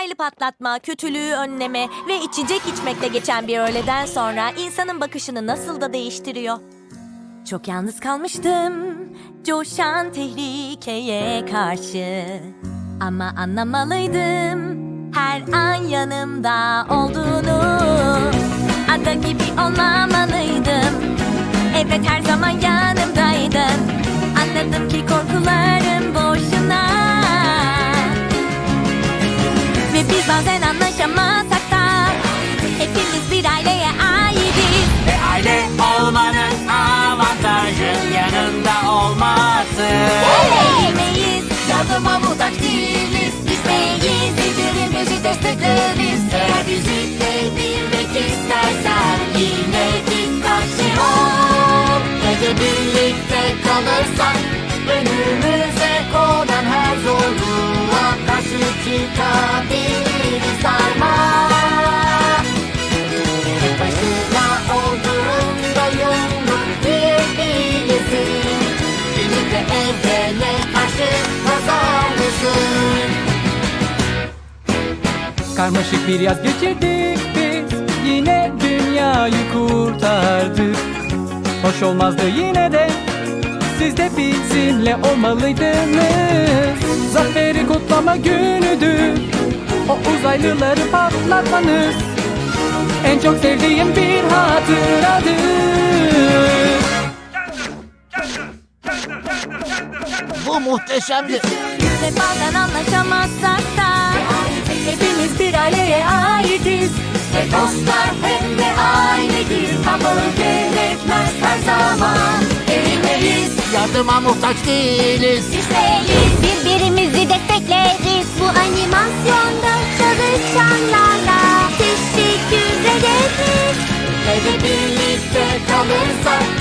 uzaylı patlatma, kötülüğü önleme ve içecek içmekle geçen bir öğleden sonra insanın bakışını nasıl da değiştiriyor. Çok yalnız kalmıştım coşan tehlikeye karşı. Ama anlamalıydım her an yanımda olduğunu. Ada gibi olmamalıydım. Evet her zaman yanımdaydın. Biz bazen anlaşamasak da hepimiz bir aileye aitiz. Ve aile olmanın avantajı yanında olması. Eğilmeyiz, yardıma muhtaç değiliz. Düşmeyiz, birbirimizi destekleriz. Eğer bizi devirmek istersen yine dikkatli ol. Ve de birlikte kalırsak Karmaşık bir yaz geçirdik biz. Yine dünyayı kurtardık. Hoş olmazdı yine de. Siz de bizimle olmalıydınız. Zaferi kutlama günüdür O uzaylıları patlatmanız. En çok sevdiğim bir hatıradır. Bu muhteşemdi. Ve bazen anlaşamazsak da hepimiz bir aileye aitiz. Ve dostlar hem de ailedir Kabul gerekmez her zaman Eğilmeyiz Yardıma muhtaç değiliz Düşmeyiz, birbirimizi destekleriz. Bu animasyonda çalışanlarla teşekkür ederiz. Ve de birlikte kalırsak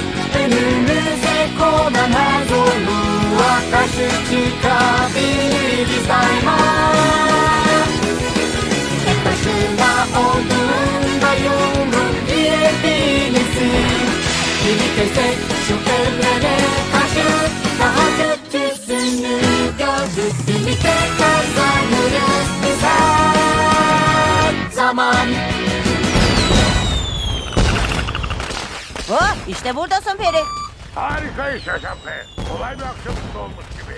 Şu evrene karşı Daha kötüsünü gördük Birlikte kazanırız biz her zaman Oh, işte buradasın Peri. Harika iş Bey. Kolay bir akşamında olmuş gibi.